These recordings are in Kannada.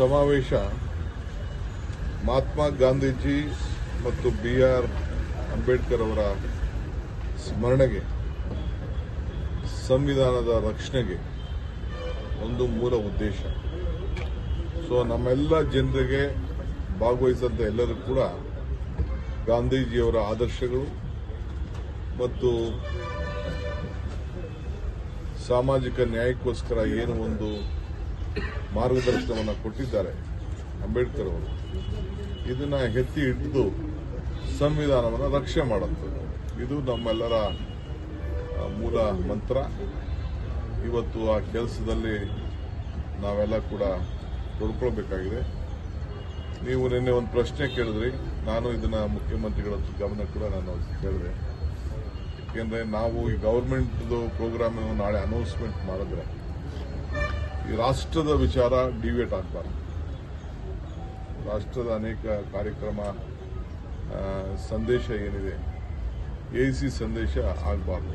ಸಮಾವೇಶ ಮಹಾತ್ಮ ಗಾಂಧೀಜಿ ಮತ್ತು ಬಿ ಆರ್ ಅಂಬೇಡ್ಕರ್ ಅವರ ಸ್ಮರಣೆಗೆ, ಸಂವಿಧಾನದ ರಕ್ಷಣೆಗೆ ಒಂದು ಮೂಲ ಉದ್ದೇಶ. ಸೊ ನಮ್ಮೆಲ್ಲ ಜನರಿಗೆ ಭಾಗವಹಿಸಿದಂಥ ಎಲ್ಲರೂ ಕೂಡ ಗಾಂಧೀಜಿಯವರ ಆದರ್ಶಗಳು ಮತ್ತು ಸಾಮಾಜಿಕ ನ್ಯಾಯಕ್ಕೋಸ್ಕರ ಏನು ಒಂದು ಮಾರ್ಗದರ್ಶನವನ್ನು ಕೊಟ್ಟಿದ್ದಾರೆ ಅಂಬೇಡ್ಕರ್ ಅವರು. ಇದನ್ನ ಎತ್ತಿ ಹಿಡಿದು ಸಂವಿಧಾನವನ್ನು ರಕ್ಷೆ ಮಾಡುವಂಥದ್ದು ಇದು ನಮ್ಮೆಲ್ಲರ ಮೂಲ ಮಂತ್ರ. ಇವತ್ತು ಆ ಕೆಲಸದಲ್ಲಿ ನಾವೆಲ್ಲ ಕೂಡ ತೊಡ್ಕೊಳ್ಬೇಕಾಗಿದೆ. ನೀವು ನಿನ್ನೆ ಒಂದು ಪ್ರಶ್ನೆ ಕೇಳಿದ್ರಿ. ನಾನು ಇದನ್ನ ಮುಖ್ಯಮಂತ್ರಿಗಳ ಗಮನ ಕೂಡ ನಾನು ಕೇಳಿದೆ. ಏಕೆಂದರೆ ನಾವು ಈ ಗೌರ್ಮೆಂಟ್ದು ಪ್ರೋಗ್ರಾಮ್ ನಾಳೆ ಅನೌನ್ಸ್ಮೆಂಟ್ ಮಾಡಿದ್ರೆ ಈ ರಾಷ್ಟ್ರದ ವಿಚಾರ ಡಿವೇಟ್ ಆಗಬಾರ್ದು. ರಾಷ್ಟ್ರದ ಅನೇಕ ಕಾರ್ಯಕ್ರಮ ಸಂದೇಶ ಏನಿದೆ ಎ ಸಿ ಸಂದೇಶ ಆಗಬಾರ್ದು.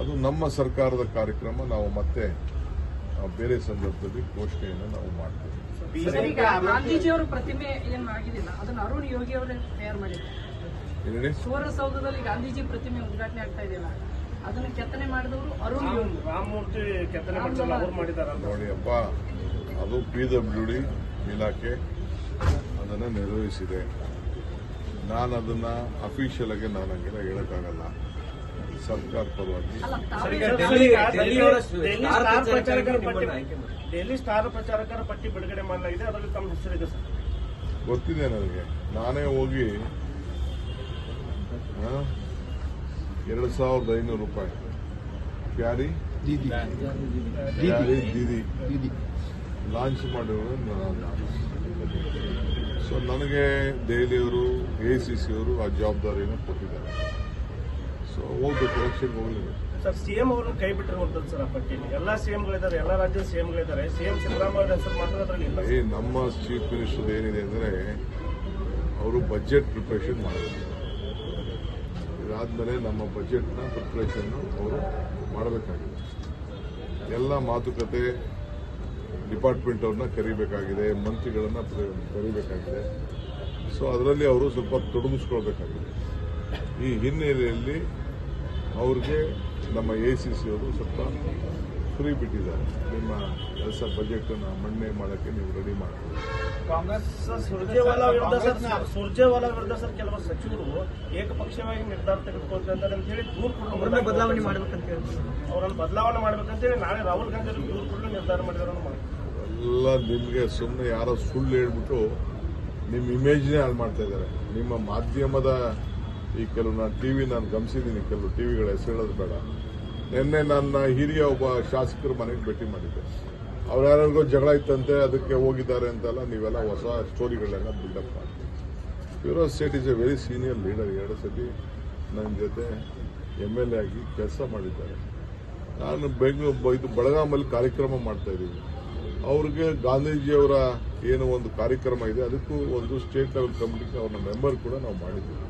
ಅದು ನಮ್ಮ ಸರ್ಕಾರದ ಕಾರ್ಯಕ್ರಮ ನಾವು ಮತ್ತೆ ಬೇರೆ ಸಂದರ್ಭದಲ್ಲಿ ಘೋಷಣೆಯನ್ನು ನಾವು ಮಾಡ್ತೇವೆ. ಪ್ರತಿಮೆ ಅದನ್ನ ಅರುಣ್ ಯೋಗಿ ಅವರೇ ತಯಾರು ಮಾಡಿದ್ದಾರೆ. ಗಾಂಧೀಜಿ ಪ್ರತಿಮೆ ಉದ್ಘಾಟನೆ ಆಗ್ತಾ ಇದೆಯಲ್ಲ ಅದನ್ನ ಕೆತ್ತನೆ ಮಾಡಿದವರು ಅರುಣ್ ಯೋಗಿ ರಾಮಮೂರ್ತಿ ಕೆತ್ತನೆ ಮಾಡಿಸಲ್ಲ ಅವ್ರು ಮಾಡಿದಾರಲ್ಲ ನೋಡಿ ಅಪ್ಪ ಅದು ಪಿ ಡಬ್ಲ್ಯೂ ಡಿ ಇಲಾಖೆ ಅದನ್ನು ನಿರ್ವಹಿಸಿದೆ ನಾನು ಅದನ್ನ ಅಫಿಷಿಯಲ್ ಆಗಿ ನಾನು ಹಂಗೆಲ್ಲ ಹೇಳಕ್ಕಾಗಲ್ಲ ಸರ್ಕಾರ ಪರವಾಗಿ ಡೆಲ್ಲಿ- ಡೆಲ್ಲಿ ಸ್ಟಾರ್ ಪ್ರಚಾರಕರ ಪಟ್ಟಿ ಡೆಲ್ಲಿ ಸ್ಟಾರ್ ಪ್ರಚಾರಕರ ಪಟ್ಟಿ ಬಿಡುಗಡೆ ಮಾಡಲಾಗಿದೆ ಅದರಲ್ಲಿ ತಮ್ಮ ಹೆಸರಿದೆ ಸರ್ ಗೊತ್ತಿದೆ ನನಗೆ ನಾನೇ ಹೋಗಿ ಎರಡು ಸಾವಿರದ ಐನೂರು ರೂಪಾಯಿ. ಪ್ಯಾರಿ ದಿ ದೀದಿ ಲಾಂಚ್ ಮಾಡಿರೋದು ನಾನು ಸೊ ನನಗೆ ದೆಹಲಿಯವರು ಎ ಸಿ ಸಿ ಅವರು ಆ ಜವಾಬ್ದಾರಿಯನ್ನು ಕೊಟ್ಟಿದ್ದಾರೆ. ಸೊ ಹೋಗ್ಬೇಕು ಎಲೆಕ್ಷನ್ಗೆ ಹೋಗಲಿಲ್ಲ. ಸರ್ ಸಿಎಂ ಅವರನ್ನು ಕೈ ಬಿಟ್ಟಿರುವಂತದ್ದು ಸರ್ ಆ ಪಟ್ಟಿಯಲ್ಲಿ ಎಲ್ಲಾ ಸಿಎಂಗಳಿದ್ದಾರೆ ಎಲ್ಲ ರಾಜ್ಯದ ಸಿಎಂಗಳಿದ್ದಾರೆ ಸಿಎಂ ಸಿದ್ದರಾಮಯ್ಯ ಹೆಸರು ಮಾತ್ರ ಅದರಲ್ಲಿ ಇಲ್ಲ. ಏ ನಮ್ಮ ಚೀಫ್ ಮಿನಿಸ್ಟರ್ ಏನಿದೆ ಅಂದರೆ ಅವರು ಬಜೆಟ್ ಪ್ರಿಪರೇಷನ್ ಮಾಡಬೇಕು ಇದಾದ್ಮೇಲೆ ನಮ್ಮ ಬಜೆಟ್ನ ಪ್ರಿಪ್ರೇಷನ್ನು ಅವರು ಮಾಡಬೇಕಾಗಿದೆ. ಎಲ್ಲ ಮಾತುಕತೆ ಡಿಪಾರ್ಟ್ಮೆಂಟ್ ಅವ್ರನ್ನ ಕರಿಬೇಕಾಗಿದೆ, ಮಂತ್ರಿಗಳನ್ನ ಕರಿಬೇಕಾಗಿದೆ. ಸೊ ಅದರಲ್ಲಿ ಅವರು ಸ್ವಲ್ಪ ತೊಡಗಿಸ್ಕೊಳ್ಬೇಕಾಗಿದೆ. ಈ ಹಿನ್ನೆಲೆಯಲ್ಲಿ ಅವ್ರಿಗೆ ನಮ್ಮ ಎ ಸಿ ಸಿ ಅವರು ಸ್ವಲ್ಪ ಫ್ರೀ ಬಿಟ್ಟಿದ್ದಾರೆ ನಿಮ್ಮ ಕೆಲಸ ಬಜೆಟನ್ನು ಮಣ್ಣೆ ಮಾಡೋಕ್ಕೆ ನೀವು ರೆಡಿ ಮಾಡ್ತೀವಿ ಕಾಂಗ್ರೆಸ್ ಸುರ್ಜೇವಾಲಾ ವಿರುದ್ಧ ಸರ್ ಸುರ್ಜೇವಾಲಾ ವಿರುದ್ಧ ಸರ್ ಕೆಲವು ಸಚಿವರು ಏಕಪಕ್ಷವಾಗಿ ನಿರ್ಧಾರ ತೆಗೆದುಕೊಳ್ತಾರೆ ಅಂತ ಹೇಳಿ ದೂರು ಕೊಡೋದು ಬದಲಾವಣೆ ಮಾಡ್ಬೇಕಂತ ಹೇಳಿ. ಅವರನ್ನು ಬದಲಾವಣೆ ಮಾಡ್ಬೇಕಂತೇಳಿ ನಾಳೆ ರಾಹುಲ್ ಗಾಂಧಿ ಅವರು ದೂರು ಕೊಡಲು ನಿರ್ಧಾರ ಮಾಡಿದ್ರು ಮಾಡಿ ಎಲ್ಲ ನಿಮಗೆ ಸುಮ್ಮನೆ ಯಾರೋ ಸುಳ್ಳು ಹೇಳ್ಬಿಟ್ಟು ನಿಮ್ಮ ಇಮೇಜ್ನೇ ಹಾಳು ಮಾಡ್ತಾ ಇದ್ದಾರೆ. ನಿಮ್ಮ ಮಾಧ್ಯಮದ ಈ ಕೆಲವು ನಾನು ಟಿವಿ ನಾನು ಗಮನಿಸಿದ್ದೀನಿ ಕೆಲವು ಟಿವಿಗಳ ಹೆಸರು ಹೇಳೋದು ಬೇಡ. ನಿನ್ನೆ ನನ್ನ ಹಿರಿಯ ಒಬ್ಬ ಶಾಸಕರು ಮನೆಗೆ ಭೇಟಿ ಮಾಡಿದ್ದೆ ಅವ್ರು ಯಾರಿಗೂ ಜಗಳ ಇತ್ತಂತೆ, ಅದಕ್ಕೆ ಹೋಗಿದ್ದಾರೆ ಅಂತೆಲ್ಲ, ನೀವೆಲ್ಲ ಹೊಸ ಸ್ಟೋರಿಗಳನ್ನೆಲ್ಲ ಬಿಲ್ಡಪ್ ಮಾಡ್ತೀವಿ Feroz Sait is a very senior leader ಎರಡು ಸತಿ ನನ್ನ ಜೊತೆ ಎಂ ಎಲ್ ಎ ಆಗಿ ಕೆಲಸ ಮಾಡಿದ್ದಾರೆ. ನಾನು ಬೆಂಗಳೂರು ಇದು ಬೆಳಗಾಮಲ್ಲಿ ಕಾರ್ಯಕ್ರಮ ಮಾಡ್ತಾ ಇದ್ದೀನಿ. ಅವ್ರಿಗೆ ಗಾಂಧೀಜಿಯವರ ಏನು ಒಂದು ಕಾರ್ಯಕ್ರಮ ಇದೆ, ಅದಕ್ಕೂ ಒಂದು ಸ್ಟೇಟ್ ಲೆವೆಲ್ ಕಮಿಟಿಗೆ ಅವ್ರನ್ನ ಮೆಂಬರ್ ಕೂಡ ನಾವು ಮಾಡಿದ್ದೀವಿ.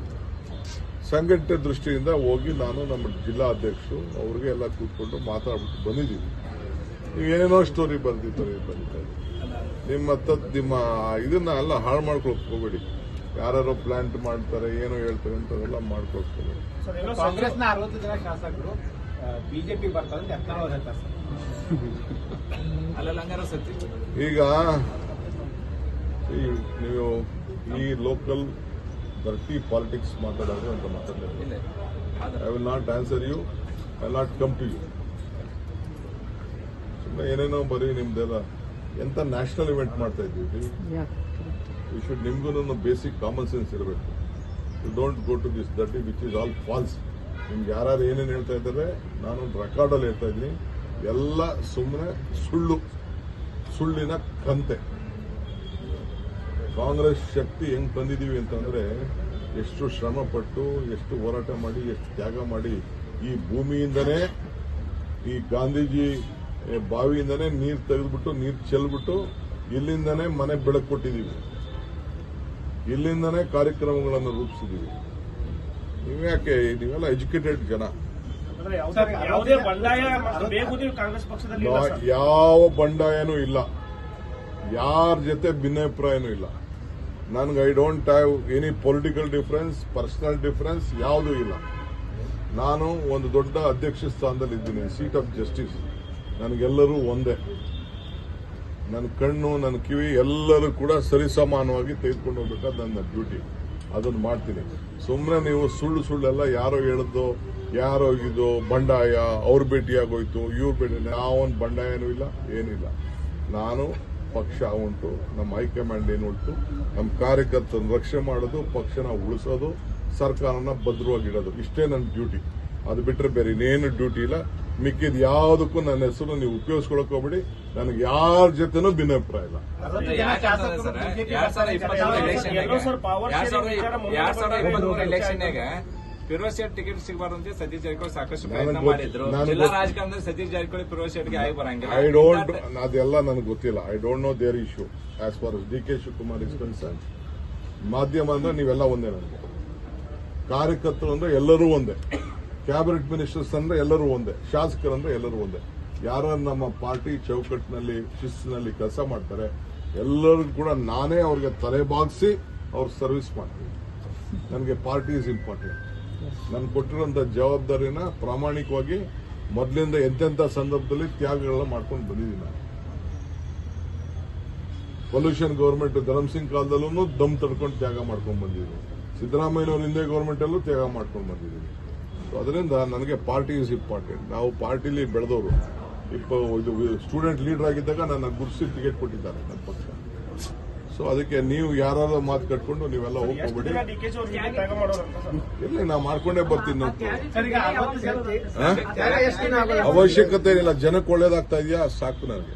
ಸಂಘಟನೆ ದೃಷ್ಟಿಯಿಂದ ಹೋಗಿ ನಾನು ನಮ್ಮ ಜಿಲ್ಲಾ ಅಧ್ಯಕ್ಷರು ಅವ್ರಿಗೆ ಎಲ್ಲ ಕೂತ್ಕೊಂಡು ಮಾತಾಡ್ಬಿಟ್ಟು ಬಂದಿದ್ದೀವಿ. ನೀವು ಏನೇನೋ ಸ್ಟೋರಿ ಬಂದಿದ್ದಾರೆ ಬಂದಿದ್ದಾರೆ ನಿಮ್ಮ ತತ್ ನಿಮ್ಮ ಇದನ್ನ ಎಲ್ಲ ಹಾಳು ಮಾಡ್ಕೊಳಕ್ ಹೋಗ್ಬೇಡಿ. ಯಾರು ಪ್ಲಾಂಟ್ ಮಾಡ್ತಾರೆ ಏನೋ ಹೇಳ್ತಾರೆ ಅಂತ ಅದೆಲ್ಲ ಮಾಡ್ಕೊಳಕ್ ಹೋಗ್ಬೇಡಿ ಏನೋ ಕಾಂಗ್ರೆಸ್ನ ಅರವತ್ತು ಜನ ಶಾಸಕರು ಬಿಜೆಪಿ ಬರ್ತಾರೆ ಈಗ ನೀವು ಈ ಲೋಕಲ್ ದರ್ಟಿ ಪಾಲಿಟಿಕ್ಸ್ ಮಾತಾಡೋದು ಅಂತ ಆದ್ರೆ I will not answer you I not come to you ಸುಮ್ಮನೆ ಏನೇನೋ ಬರೀ ನಿಮ್ದೆಲ್ಲ ಎಂತ ನ್ಯಾಷನಲ್ ಇವೆಂಟ್ ಮಾಡ್ತಾ ಇದ್ದೀವಿ ಯು ಶುಡ್ ನಿಮ್ಗೂ ಬೇಸಿಕ್ ಕಾಮನ್ ಸೆನ್ಸ್ ಇರಬೇಕು. You don't go to this that which is all false ನಿಮ್ಗೆ ಯಾರು ಏನೇನು ಹೇಳ್ತಾ ಇದ್ದಾರೆ ನಾನು ರೆಕಾರ್ಡಲ್ಲಿ ಹೇಳ್ತಾ ಇದ್ದೀನಿ. ಎಲ್ಲ ಸುಮ್ಮನೆ ಸುಳ್ಳು ಸುಳ್ಳಿನ ಕಂತೆ. ಕಾಂಗ್ರೆಸ್ ಶಕ್ತಿ ಹೆಂಗ್ ತಂದಿದೀವಿ ಅಂತಂದ್ರೆ ಎಷ್ಟು ಶ್ರಮ ಪಟ್ಟು ಎಷ್ಟು ಹೋರಾಟ ಮಾಡಿ ಎಷ್ಟು ತ್ಯಾಗ ಮಾಡಿ ಈ ಭೂಮಿಯಿಂದನೇ ಈ ಗಾಂಧೀಜಿ ಬಾವಿಯಿಂದನೇ ನೀರು ತೆಗೆದುಬಿಟ್ಟು ನೀರು ಚೆಲ್ಬಿಟ್ಟು ಇಲ್ಲಿಂದನೇ ಮನೆ ಬೆಳಕು ಕೊಟ್ಟಿದ್ದೀವಿ ಇಲ್ಲಿಂದನೇ ಕಾರ್ಯಕ್ರಮಗಳನ್ನು ರೂಪಿಸಿದ್ದೀವಿ ನೀವ್ಯಾಕೆ ನೀವೆಲ್ಲ ಎಜುಕೇಟೆಡ್ ಜನ. ಅಂದ್ರೆ ಯಾವುದೇ ಯಾವುದೇ ಬಂಡಾಯ ಮತ್ತು ಬೇಗುದಿ ಕಾಂಗ್ರೆಸ್ ಪಕ್ಷದಲ್ಲಿ ಇಲ್ಲ ಸರ್. ಯಾವ ಬಂಡಾಯನೂ ಇಲ್ಲ. ಯಾರ ಜೊತೆ ಭಿನ್ನಾಭಿಪ್ರಾಯನೂ ಇಲ್ಲ. ನನಗೆ I don't have any political difference personal difference ಯಾವುದೂ ಇಲ್ಲ. ನಾನು ಒಂದು ದೊಡ್ಡ ಅಧ್ಯಕ್ಷ ಸ್ಥಾನದಲ್ಲಿ ಇದ್ದೀನಿ ಸೀಟ್ ಆಫ್ ಜಸ್ಟಿಸ್ ನನಗೆಲ್ಲರೂ ಒಂದೇ. ನನ್ನ ಕಣ್ಣು ನನ್ನ ಕಿವಿ ಎಲ್ಲರೂ ಕೂಡ ಸರಿಸಮಾನವಾಗಿ ತೆಗೆದುಕೊಂಡು ಹೋಗ್ಬೇಕಾದ ನನ್ನ ಡ್ಯೂಟಿ ಅದನ್ನು ಮಾಡ್ತೀನಿ. ಸುಮ್ಮನೆ ನೀವು ಸುಳ್ಳು ಸುಳ್ಳೆಲ್ಲ, ಯಾರೋ ಹೇಳಿದ್ದು, ಯಾರೋ ಹೋಗಿದ್ದು ಬಂಡಾಯ, ಅವ್ರ ಭೇಟಿಯಾಗೋಯ್ತು, ಇವ್ರ ಭೇಟಿ ಯಾವೊಂದು ಬಂಡಾಯನೂ ಇಲ್ಲ ಏನಿಲ್ಲ ನಾನು ಪಕ್ಷ ಉಂಟು. ನಮ್ಮ ಹೈಕಮಾಂಡ್ ಏನು ಉಂಟು? ನಮ್ಮ ಕಾರ್ಯಕರ್ತರನ್ನು ರಕ್ಷೆ ಮಾಡೋದು ಪಕ್ಷನ ಉಳಿಸೋದು ಸರ್ಕಾರನ ಭದ್ರವಾಗಿಡೋದು. ಇಷ್ಟೇ ನನ್ನ ಡ್ಯೂಟಿ ಅದು ಬಿಟ್ಟರೆ ಬೇರೆ ಇನ್ನೇನು ಡ್ಯೂಟಿ ಇಲ್ಲ. ಮಿಕ್ಕಿದ ಯಾವುದಕ್ಕೂ ನನ್ನ ಹೆಸರು ನೀವು ಉಪಯೋಗಿಸ್ಕೊಳಕ್ ಹೋಗ್ಬೇಡಿ. ನನಗೆ ಯಾರ ಜೊತೆನೂ ಭಿನ್ನಾಭಿಪ್ರಾಯ ಇಲ್ಲ. ಎರಡ್ ಸಾವಿರದ ಇಪ್ಪತ್ಮೂರು ಎಲೆಕ್ಷನ್ ಎಲ್ಲೋ ಶೇಟ್ ಫಿರೋಜ್ ಟಿಕೆಟ್ ಸಿಗಬಾರ್ದು ಅಂತ ಸತೀಶ್ ಜಾರಕಿಹೊಳಿ ಸಾಕಷ್ಟು ಪ್ರಯತ್ನ ಮಾಡಿದ್ರು. ಜಿಲ್ಲಾ. ರಾಜಕಾರಣದಲ್ಲಿ ಸತೀಶ್ ಜಾರಕಿಹೊಳಿ ಫಿರೋಜ್ ಶೆಟ್ಗೆ ಆಗಿ ಬರಂಗಿಲ್ಲ. ಐ ಡೋಂಟ್ ಅದೆಲ್ಲ ನನಗೆ ಗೊತ್ತಿಲ್ಲ. I don't know there issue as far D K Shivakumar is concern ಮಾಧ್ಯಮ ಅಂದ್ರೆ ನೀವೆಲ್ಲ ಒಂದೇ ನನಗೆ. ಕಾರ್ಯಕರ್ತರು ಅಂದ್ರೆ ಎಲ್ಲರೂ ಒಂದೇ. ಕ್ಯಾಬಿನೆಟ್ ಮಿನಿಸ್ಟರ್ಸ್ ಅಂದ್ರೆ ಎಲ್ಲರೂ ಒಂದೇ. ಶಾಸಕರು ಅಂದ್ರೆ ಎಲ್ಲರೂ ಒಂದೇ. ಯಾರು ನಮ್ಮ ಪಾರ್ಟಿ ಚೌಕಟ್ಟಿನಲ್ಲಿ ಶಿಸ್ತಿನಲ್ಲಿ ಕೆಲಸ ಮಾಡ್ತಾರೆ ಎಲ್ಲರೂ ಕೂಡ ನಾನೇ ಅವ್ರಿಗೆ ತಲೆ ಬಾಗಿಸಿ ಅವ್ರ ಸರ್ವಿಸ್ ಮಾಡ್ತೀನಿ. ನನಗೆ ಪಾರ್ಟಿ ಇಸ್ ಇಂಪಾರ್ಟೆಂಟ್ ನಾನು ಕೊಟ್ಟಿರುವಂತ ಜವಾಬ್ದಾರಿನ ಪ್ರಾಮಾಣಿಕವಾಗಿ ಮೊದಲಿಂದ ಎಂತೆಂಥ ಸಂದರ್ಭದಲ್ಲಿ ತ್ಯಾಗಗಳನ್ನ ಮಾಡ್ಕೊಂಡು ಬಂದಿದ್ದೀನಿ ನಾನು. ಪೊಲ್ಯೂಷನ್ ಗೌರ್ಮೆಂಟ್ ಧರ್ಮಸಿಂಗ್ ಕಾಲದಲ್ಲೂ ದಮ್ ತಡ್ಕೊಂಡು ತ್ಯಾಗ ಮಾಡ್ಕೊಂಡು ಬಂದಿದ್ದೀನಿ ಸಿದ್ದರಾಮಯ್ಯನವ್ರ ಹಿಂದೆ ಗೌರ್ಮೆಂಟಲ್ಲೂ ತ್ಯಾಗ ಮಾಡ್ಕೊಂಡು ಬಂದಿದ್ದೀನಿ. ಸೊ ಅದರಿಂದ ನನಗೆ ಪಾರ್ಟಿ ಇಸ್ ಇಂಪಾರ್ಟೆಂಟ್ ನಾವು ಪಾರ್ಟಿಲಿ ಬೆಳೆದವರು. ಇಪ್ಪ, ಇದು ಸ್ಟೂಡೆಂಟ್ ಲೀಡರ್ ಆಗಿದ್ದಾಗ ನನ್ನ ಗುರುಸಿ ಟಿಕೆಟ್ ಕೊಟ್ಟಿದ್ದಾರೆ, ನನ್ನ ಪಕ್ಷ. ಸೊ ಅದಕ್ಕೆ ನೀವು ಯಾರು ಮಾತು ಕಟ್ಕೊಂಡು ನೀವೆಲ್ಲ ಹೋಗ್ಬಿಡಿ. ಹೋಗ್ಕೋಬೇಡಿ ಇಲ್ಲಿ ನಾ ಮಾಡ್ಕೊಂಡೇ ಬರ್ತೀನಿ ನಾವು? ಅವಶ್ಯಕತೆ ಏನಿಲ್ಲ ಜನಕ್ಕೆ ಒಳ್ಳೇದಾಗ್ತಾ ಇದೆಯಾ? ಸಾಕು ನನಗೆ.